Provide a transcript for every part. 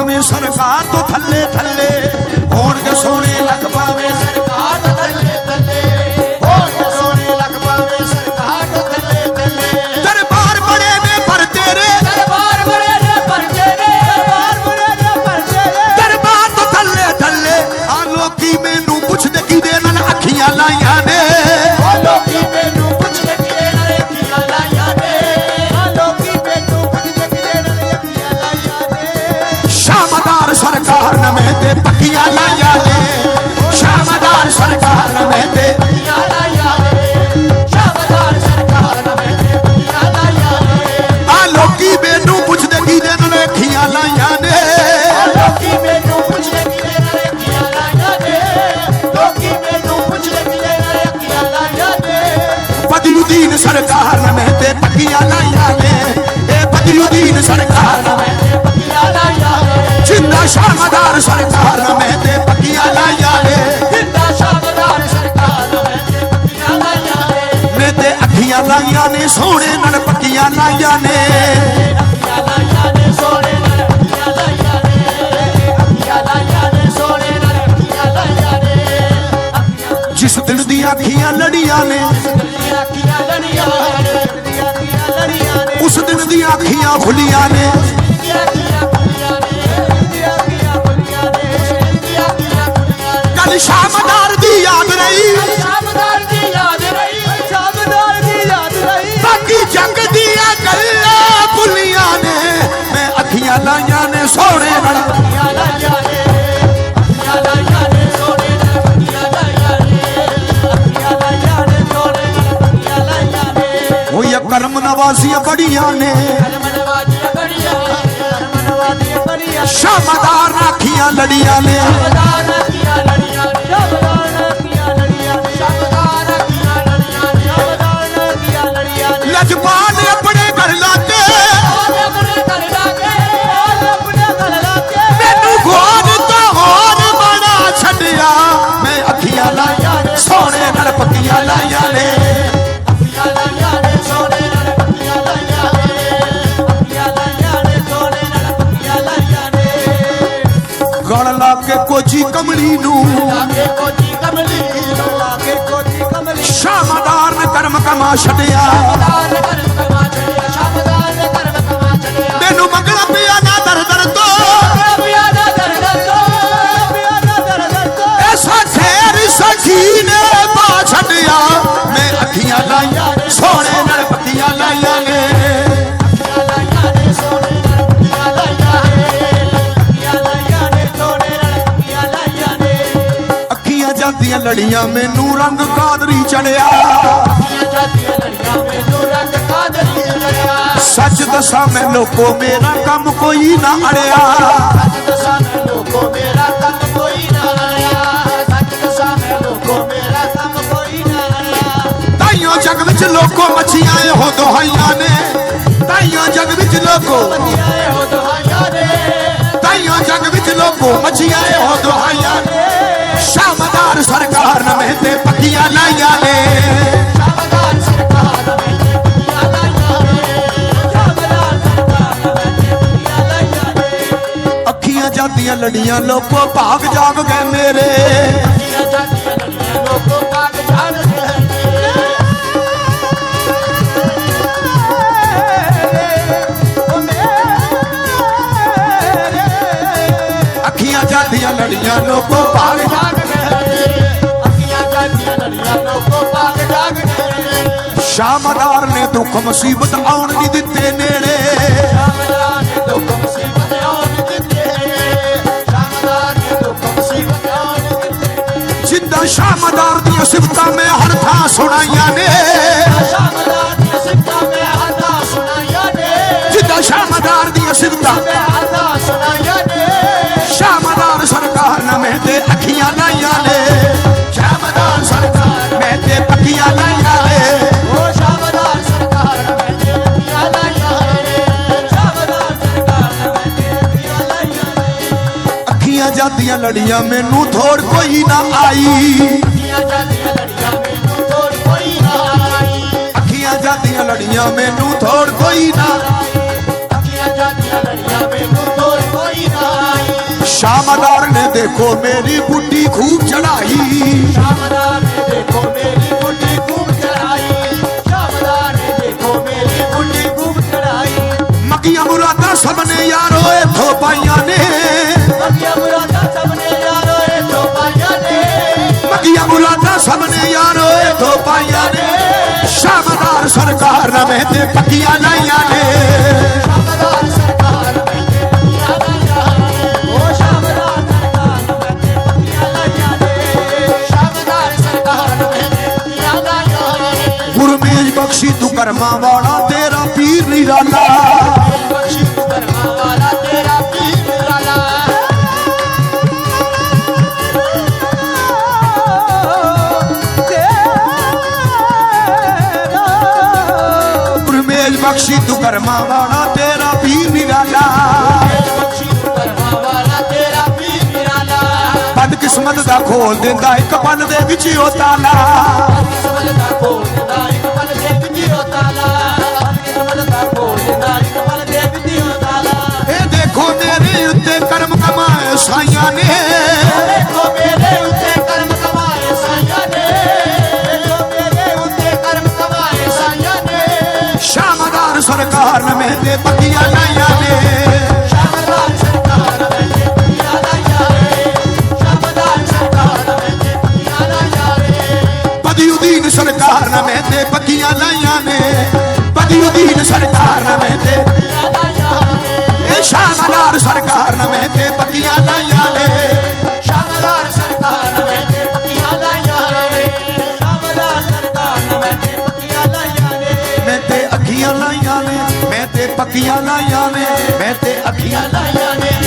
ਪਾਵੇਂ ਸਰਕਾਰ ਤੋਂ ਥੱਲੇ ਥੱਲੇ। ਸਰਕਾਰ ਨਵੇਂ ਤੇ ਪੱਕੀਆਂ ਲਾਈਆਂ ਨੇ ਸ਼ਾਮਦਾਰ ਸਰਕਾਰ ਨਵੇਂ ਤੇ ਅੱਖੀਆਂ ਲਾਈਆਂ ਨੇ ਸ਼ਾਹਬਾਜ਼ਾਰ ਸਰਕਾਰ ਨਵੇਂ ਤੇ ਅੱਖੀਆਂ ਲਾਈਆਂ ਨੇ ਆ ਲੋਕੀ ਮੈਨੂੰ ਪੁੱਛਦੇ ਕਿਹਦੇ ਨਾਲ ਅੱਖੀਆਂ ਲਾਈਆਂ ਨੇ। ਉਹ ਲੋਕੀ ਮੈਨੂੰ ਪੁੱਛਦੇ ਕਿਹਦੇ ਨਾਲ ਅੱਖੀਆਂ ਲਾਈਆਂ ਨੇ। ਲੋਕੀ ਮੈਨੂੰ ਪੁੱਛਦੇ ਕਿਹਦੇ ਨਾਲ ਅੱਖੀਆਂ ਲਾਈਆਂ ਨੇ। ਬਦਰੁਦੀਨ ਸਰਕਾਰ ਨਵੇਂ ਤੇ ਪੱਕੀਆਂ ਲਾਈਆਂ ਨੇ ਸੋਹਣੇ ਨਾਲ ਪੱਕੀਆਂ ਲਾਈਆਂ ਨੇ। ਜਿਸ ਦਿਨ ਦੀਆਂ ਅੱਖੀਆਂ ਲੜੀਆਂ ਨੇ, ਉਸ ਦਿਨ ਦੀਆਂ ਅੱਖੀਆਂ ਖੁੱਲੀਆਂ ਨੇ। ਦੀਆਂ ਦੀਆਂ ਅੱਖੀਆਂ ਖੁੱਲੀਆਂ ਨੇ ਕੱਲ ਸ਼ਾਮਦਾਰ ਦੀ ਯਾਦ ਰਹੀ। ਗੱਲਾਂ ਭੁੱਲੀਆਂ ਨੇ, ਮੈਂ ਅੱਖੀਆਂ ਲਾਈਆਂ ਨੇ, ਸੋਹਣੇ ਨਾਲ ਅੱਖੀਆਂ ਲਾਈਆਂ ਨੇ, ਅੱਖੀਆਂ ਲਾਈਆਂ ਨੇ ਨੇ ਕਰਮ ਨਵਾਜ਼ੀਆਂ ਬੜੀਆਂ ਨੇ। ਮਨਵਾਦੀਆਂ ਬੜੀਆਂ ਬੜੀਆਂ ਸ਼ਾਮਦਾਰ ਨਾਲ ਅੱਖੀਆਂ ਲੜੀਆਂ ਨੇ। ਸ਼ਬਦਾਰ ਅੱਖੀਆਂ ਲੜੀਆਂ ਨੇ ਸ਼ਬਦਾਰ ਅੱਖੀਆਂ ਲੜੀਆਂ ਨੇ। ਸ਼ਬਦਾਰ ਅੱਖੀਆਂ ਲੜੀਆਂ ਨੇ ਸ਼ਬਦਾਰ ਅੱਖੀਆਂ ਲੜੀਆਂ ਨੇ। ਲਜਪਾਲ ਨਾਲ ਲਾਈਆਂ ਨੇ ਅੱਖੀਆਂ ਲਾਈਆਂ ਨੇ ਸੋਹਣੇ ਨਾਲ ਪੱਕੀਆਂ ਲਾਈਆਂ ਨੇ ਅੱਖੀਆਂ ਲਾਈਆਂ ਨੇ ਸੋਹਣੇ ਨਾਲ ਪੱਕੀਆਂ ਲਾਈਆਂ ਨੇ ਗਲ ਲਾ ਕੇ ਕੋਚੀ ਕਮਲੀ ਨੂੰ। ਲਾਗੇ ਕੋਜੀ ਕਮਲੀ ਲਾਗੇ ਕੋਜੀ ਕਮਲੀ ਸ਼ਾਮਦਾਰ ਨੇ ਕਰਮ ਕਮਾ ਛੱਡਿਆ। ਸ਼ਬਦਾਰ ਕਰਮ ਕਮਾ ਚੜਿਆ ਸ਼ਬਦਾਰ ਕਰਮ ਕਮਾ ਚੜਿਆ ਮੈਨੂੰ ਮੰਗਣਾ ਪਿਆ ਨਾ ਦਰ ਦਰ ਤੋਂ। ਲੜੀਆਂ ਮੈਨੂੰ ਰੰਗ ਕਾਦਰੀ ਚੜਿਆ। ਸੱਚ ਦੱਸਾਂ ਮੈਂ ਲੋਕੋ ਮੇਰਾ ਕੰਮ ਕੋਈ ਨਾ ਅੜਿਆ। ਸੱਚ ਦੱਸਾਂ ਮੈਂ ਲੋਕੋ ਮੇਰਾ ਕੰਮ ਕੋਈ ਨਾ ਲੜਿਆ ਸੱਚ ਦੱਸਾਂ ਮੈਂ ਲੋਕੋ ਮੇਰਾ ਕੰਮ ਕੋਈ ਨਾ ਲੜਿਆ ਤਾਈਓ ਜਗ ਵਿੱਚ ਲੋਕੋ ਮੱਛੀਆਂ ਇਹੋ ਦੁਹਾਈਆਂ ਨੇ। ਤਾਈਓ ਜਗ ਵਿੱਚ ਲੋਕੋ ਆਏ ਹੋ ਦੁਹਾਈਆਂ ਨੇ ਤਾਈਓ ਜਗ ਵਿੱਚ ਲੋਕੋ ਮੱਛੀਆਂ ਇਹੋ ਦੁਹਾਈਆਂ ਨੇ। ਸ਼ਾਮਦਾਰ ਸਰਕਾਰ ਨਵੇਂ ਤੇ ਪੱਕੀਆਂ ਲਾਈਆਂ ਨੇ। ਸ਼ਬਦਾਰ ਸਰਕਾਰ ਵਿੱਚ ਪੱਕੀਆਂ ਲਾਈਆਂ ਨੇ। ਸ਼ਬਦਾਰ ਸਰਕਾਰ ਵਿੱਚ ਪੱਕੀਆਂ ਲਾਈਆਂ ਨੇ। ਅੱਖੀਆਂ ਜਾਂਦੀਆਂ ਲੜੀਆਂ ਲੋਕੋ ਭਾਗ ਜਾਗ ਗਏ ਮੇਰੇ ਅੱਖੀਆਂ ਜਾਂਦੀਆਂ ਲੜੀਆਂ ਲੋਕੋ ਕਾਗ ਜਾਣ ਅੱਖੀਆਂ ਜਾਂਦੀਆਂ ਲੜੀਆਂ ਲੋਕੋ ਗਏ ਸ਼ਾਮਦਾਰ ਨੇ ਦੁੱਖ ਮੁਸੀਬਤ ਆਉਣ ਨਹੀਂ ਦਿੱਤੇ ਨੇੜੇ। ਸ਼ਾਮਦਾਰ ਨੇ ਦੁੱਖ ਮੁਸੀਬਤ ਆਉਣ ਦਿੱਤੇ ਸ਼ਾਮਦਾਰ ਨੇ ਦੁੱਖ ਮੁਸੀਬਤ ਦੀਆਂ ਸਿਫਤਾਂ ਮੈਂ ਹਰ ਥਾਂ ਸੁਣਾਈਆਂ ਨੇ। ਸ਼ਾਮਦਾਰ ਦੀਆਂ ਸਿੱਖਾਂ ਮੈਂ ਹੱਥਾਂ ਸੁਣਾਈਆਂ ਨੇ। ਜਿੰਦਾ ਸ਼ਾਮਦਾਰ ਦੀਆਂ ਸਿਫਤਾਂ ਮੈਂ ਹੱਥਾਂ ਸੁਣਾਈਆਂ ਨੇ। ਸ਼ਾਮਦਾਰ ਸਰਕਾਰ ਨਵੇਂ ਤੇ ਅੱਖੀਆਂ ਲਾਈਆਂ ਨੇ। ਸ਼ਾਮਦਾਰ ਸਰਕਾਰ ਮੈਂ ਤੇ ਪੱਕੀਆਂ ਲਾਈਆਂ ਅੱਖੀਆਂ ਜਾਂਦੀਆਂ ਲੜੀਆਂ ਮੈਨੂੰ ਥੋੜ ਕੋਈ ਨਾ ਆਈ। ਅੱਖੀਆਂ ਜਾਂਦੀਆਂ ਲੜੀਆਂ ਮੈਨੂੰ ਤੋੜ ਕੋਈ ਨਾ ਆਈ। ਅੱਖੀਆਂ ਜਾਂਦੀਆਂ ਲੜੀਆਂ ਮੈਨੂੰ ਥੋੜ ਕੋਈ ਨਾ ਅੱਖੀਆਂ ਜਾਂਦੀਆਂ ਲੜੀਆਂ ਮੈਨੂੰ ਤੋੜ ਕੋਈ ਨਾ ਆਈ। ਸ਼ਾਮਦਾਰ ਨੇ ਦੇਖੋ ਮੇਰੀ ਬੁੱਢੀ ਖੂਬ ਚੜਾਈ ਸ਼ਾਮਦਾਰ ਨੇ ਦੇਖੋ ਮੇਰੀ ਗੁੱਡੀ ਖੂਬ ਚੜਾਈ ਸ਼ਾਮਦਾਰ ਨੇ ਦੇਖੋ ਮੇਰੀ ਗੁੱਡੀ ਖੂਬ ਚੜਾਈ ਮੱਕੀਆਂ ਮੁਰਾਦਾਂ ਸਭ ਨੇ ਯਾਰੋ ਇਥੋਂ ਸਰਕਾਰ ਨਵੇਂ ਤੇ ਪੱਕੀਆਂ ਲਾਈਆਂ ਨੇ। ਸ਼ਾਮਦਾਰ ਸਰਕਾਰ ਮੈਨੇ ਪੱਕੀਆਂ ਲਾਈਆਂ ਨੇ ਉਹ ਸ਼ਾਮਦਾਰ ਸਰਕਾਰ ਮੈਨੇ ਪੱਕੀਆਂ ਲਾਈਆਂ ਨੇ ਸ਼ਾਮਦਾਰ ਸਰਕਾਰ ਮੈਨੇ ਪੱਕੀਆਂ ਲਾਈਆਂ ਨੇ ਗੁਰਮੇਜ ਬਖਸ਼ੀ ਤੂੰ ਕਰਮਾਂ ਵਾਲਾ, ਤੇਰਾ ਪੀਰ ਨਿਰਾਲਾ ਖੋਲ ਦਿੰਦਾ, ਇੱਕ ਪਲ ਦੇ ਵਿੱਚ ਉਹ ਤਾਲਾ ਕਿਸਮਤ ਦਾ ਖੋਲ ਦਿੰਦਾ ਇੱਕ ਪਲ ਦੇ ਵਿੱਚ ਉਹ ਤਾਲਾ। ਕਿਸਮਤ ਦਾ ਖੋਲ ਦਿੰਦਾ ਇੱਕ ਪਲ ਦੇ ਵਿੱਚ ਉਹ ਤਾਲਾ ਇਹ ਦੇਖੋ ਮੇਰੇ ਉੱਤੇ ਕਰਮ ਕਮਾਏ ਸਾਈਆਂ ਨੇ। ਦੇਖੋ ਮੇਰੇ ਉੱਤੇ ਕਰਮ ਕਮਾਏ ਸਾਈਆਂ ਨੇ ਦੇਖੋ ਮੇਰੇ ਉੱਤੇ ਕਰਮ ਕਮਾਏ ਸਾਈਆਂ ਨੇ ਸ਼ਾਮਦਾਰ ਸਰਕਾਰ ਨਵੇਂ ਤੇ ਪੱਕੀਆਂ ਤੇ ਪੱਕੀਆਂ ਲਾਈਆਂ ਨੇ। ਬਦੀਉਦੀਨ ਸਰਕਾਰ ਨਵੇਂ ਤੇ। ਇਹ ਸ਼ਾਮਦਾਰ ਸਰਕਾਰ ਨਵੇਂ ਤੇ ਪੱਕੀਆਂ ਲਾਈਆਂ ਨੇ। ਸ਼ਾਮਦਾਰ ਸਰਕਾਰ ਵਿੱਚ ਪੀਆ ਲਾਇਆ ਰੇ ਸ਼ਾਮਦਾਰ ਸਰਕਾਰ ਵਿੱਚ ਪੀਆ ਲਾਇਆ ਰੇ ਮੈਂ ਤੇ ਅੱਖੀਆਂ ਲਾਈਆਂ ਨੇ, ਮੈਂ ਤੇ ਪੱਕੀਆਂ ਲਾਈਆਂ ਨੇ, ਮੈਂ ਤੇ ਅੱਖੀਆਂ ਲਾਈਆਂ ਨੇ।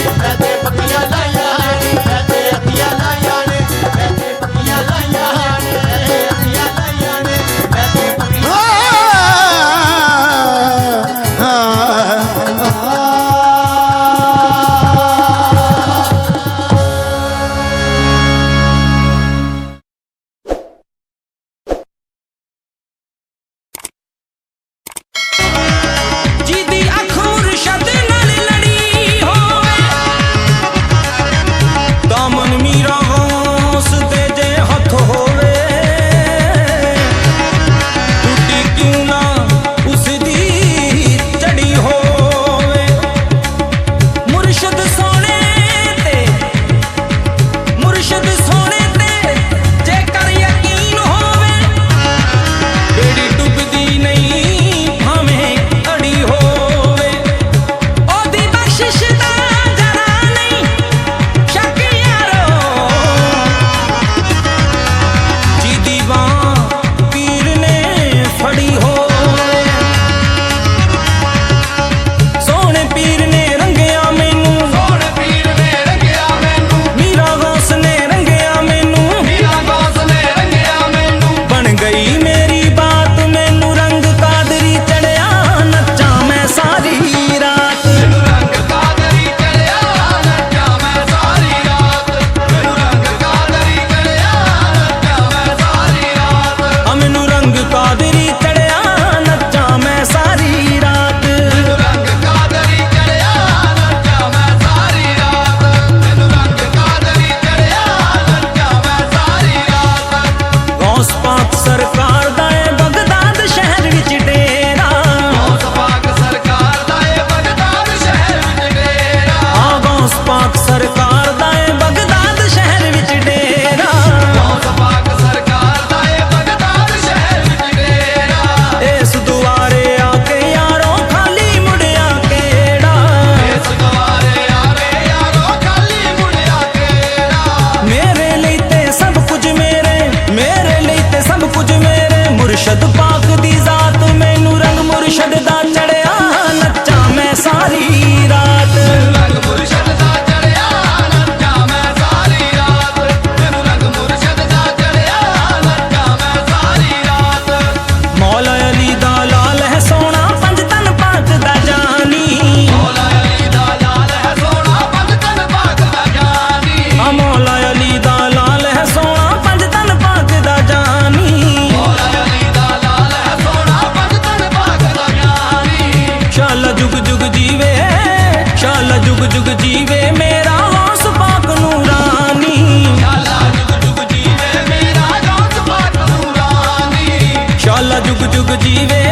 जीवे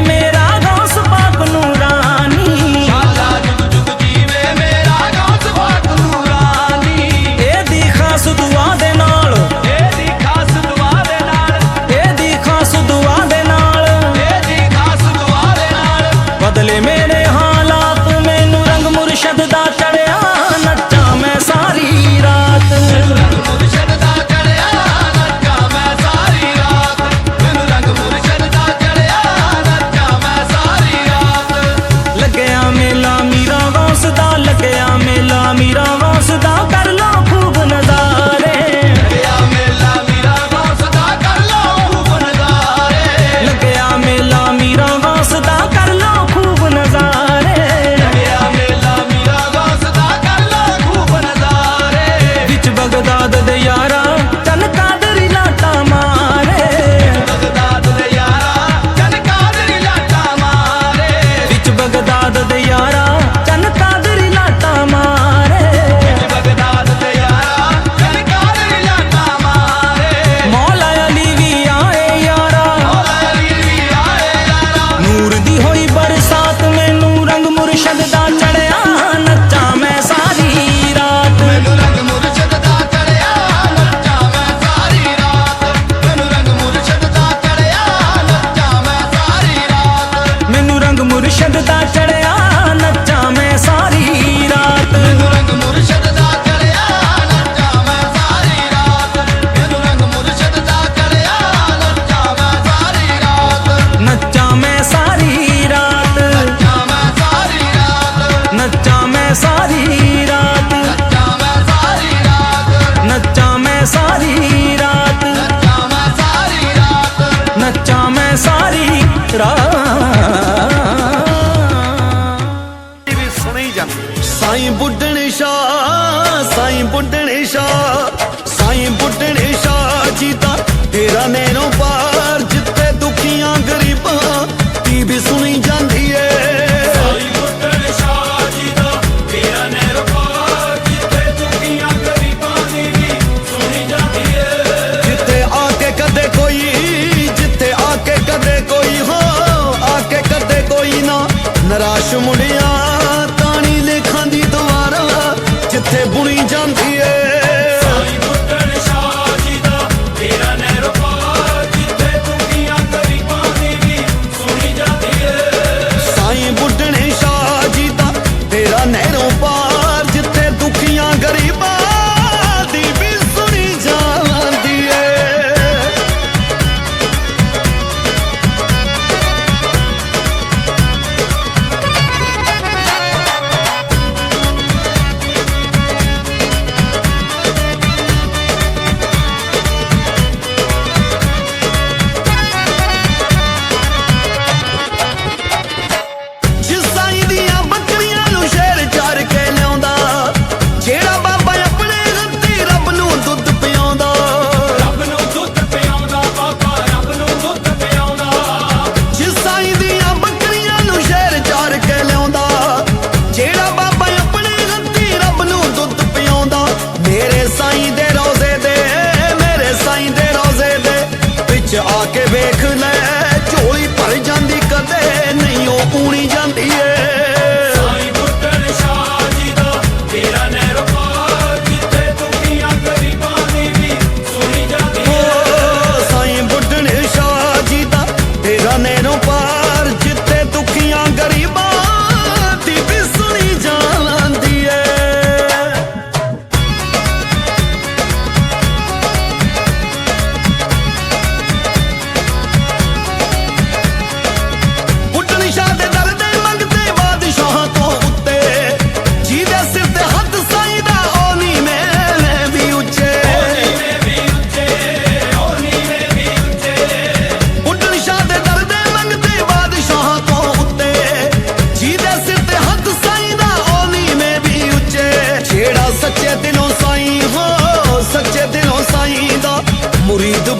ਬੀਬੀ ਸੁਣੀ ਜਾਂਦੀ ਏ। ਜਿੱਥੇ ਆ ਕੇ ਕਦੇ ਕੋਈ ਜਿੱਥੇ ਆ ਕੇ ਕਦੇ ਕੋਈ ਹੋ ਆ ਕੇ ਕਦੇ ਕੋਈ ਨਾ। ਨਰਾਸ਼ ਮੁੰਡਿਆਂ आके देखना முறிது